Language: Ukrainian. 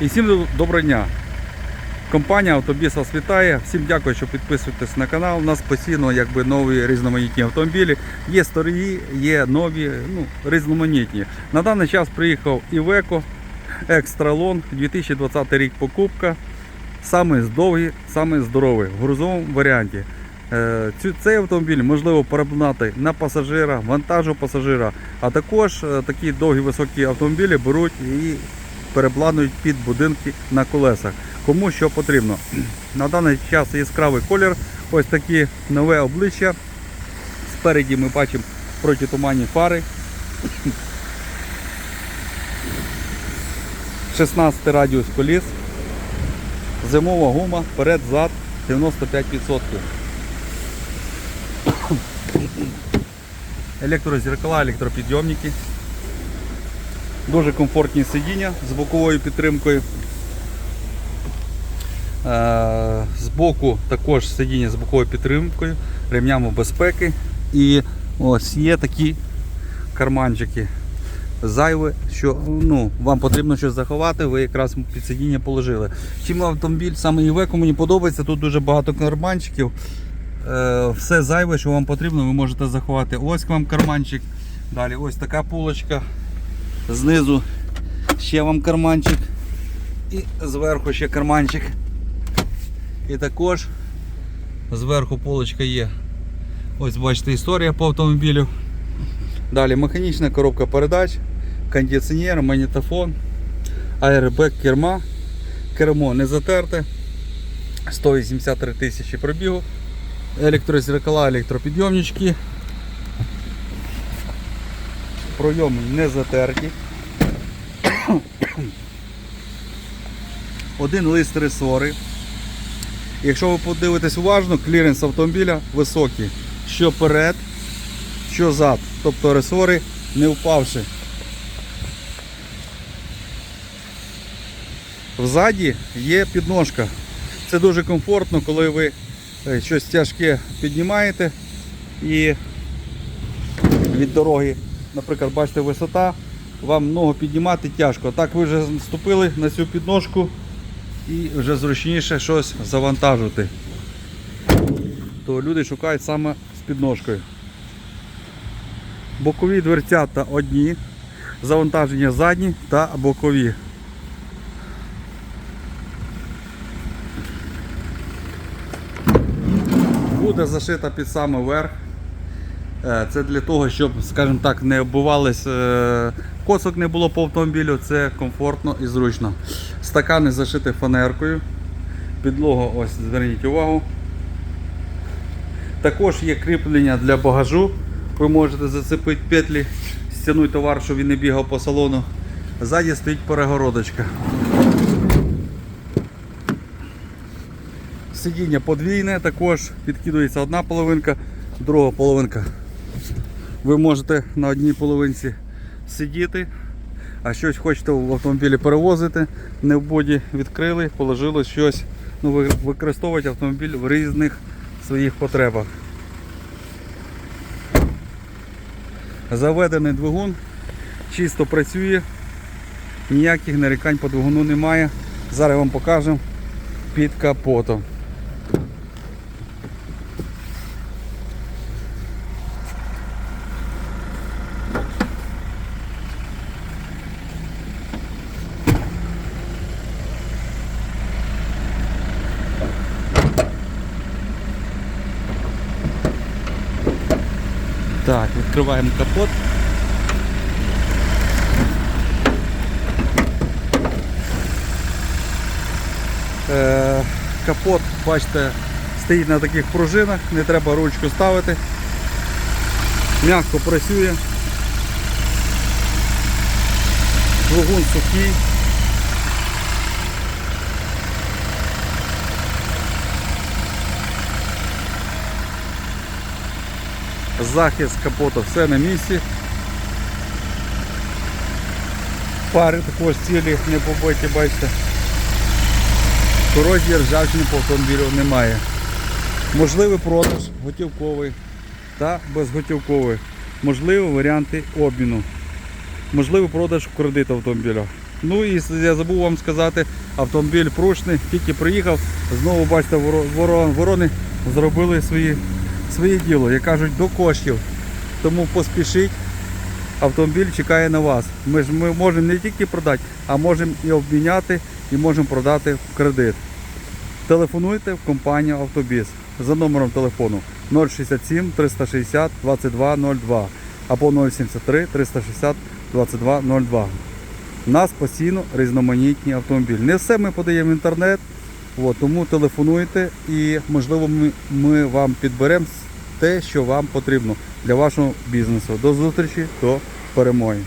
І всім доброго дня. Компанія Автобіс вас вітає. Всім дякую, що підписуєтесь на канал. У нас постійно якби нові різноманітні автомобілі. Є старі, є нові, ну, різноманітні. На даний час приїхав Iveco Extralon 2020 рік покупка. Саме довгий, саме здоровий в грузовому варіанті. Е, Цей автомобіль можливо переобладнати на пасажира, вантажу пасажира, а також е, такі довгі високі автомобілі беруть і перепланують під будинки на колесах. Кому що потрібно. На даний час яскравий колір, ось такі нове обличчя. Спереді ми бачимо протитуманні фари. 16 радіус коліс. Зимова гума, перед-зад 95%. Електрозеркала, електропідйомники. Дуже комфортні сидіння з боковою підтримкою. Е, Збоку також сидіння з боковою підтримкою, ремнями безпеки. І ось є такі карманчики. Зайве, що ну, вам потрібно щось заховати, ви якраз під сидіння положили. Чим автомобіль саме Iveco мені подобається, тут дуже багато карманчиків. Е, Все зайве, що вам потрібно, ви можете заховати. Ось вам карманчик. Далі ось така полочка. Знизу ще вам карманчик. І зверху ще карманчик. І також зверху полочка є. Ось бачите історія по автомобілю. Далі механічна коробка передач, кондиціонер, магнітофон, аербек керма, кермо не затерте, 183 тисячі пробігу, електрозеркала, електропідйомнички, пройоми не затерті. Один лист ресори. Якщо ви подивитесь уважно, кліренс автомобіля високий. Що перед, що зад. Тобто ресори не впавши. Взаді є підножка. Це дуже комфортно, коли ви е, щось тяжке піднімаєте і від дороги, наприклад, бачите висота, вам ногу піднімати тяжко. Так ви вже ступили на цю підножку і вже зручніше щось завантажити. То люди шукають саме з підножкою. Бокові дверцята одні, завантаження задні та бокові. Буде зашита під саме верх. Е, Це для того, щоб, скажімо так, не оббивались, е, косок не було по автомобілю, це комфортно і зручно. Стакани зашиті фанеркою. Підлога, ось зверніть увагу. Також є кріплення для багажу. Ви можете зацепити петлі, стягнути товар, щоб він не бігав по салону. Ззаді стоїть перегородочка. Сидіння подвійне, також підкидується одна половинка, друга половинка. Ви можете на одній половинці сидіти, а щось хочете в автомобілі перевозити, не в боді відкрили, положили щось. Ну, використовувати автомобіль в різних своїх потребах. Заведений двигун, чисто працює, ніяких нарікань по двигуну немає. Зараз вам покажемо під капотом. Так, відкриваємо капот. Е, капот, бачите, стоїть на таких пружинах, не треба ручку ставити. М'яко працює. Двигун сухий. Захист капота все на місці. Пари також цілі не побиті, бачите. Корозії ржавчини по автомобілю немає. Можливий продаж готівковий та безготівковий. Можливі варіанти обміну. Можливий продаж в кредит автомобіля. Ну і я забув вам сказати, автомобіль прочний, тільки приїхав, знову бачите, воро- воро- ворони зробили свої, своє діло, як кажуть, до коштів. Тому поспішіть, автомобіль чекає на вас. Ми ж ми можемо не тільки продати, а можемо і обміняти, і можемо продати в кредит. Телефонуйте в компанію Автобіз за номером телефону 067 360 2202 або 073 360 2202. У нас постійно різноманітні автомобілі. Не все ми подаємо в інтернет, от, тому телефонуйте і можливо ми, ми вам підберемо те, що вам потрібно для вашого бізнесу. До зустрічі, до перемоги.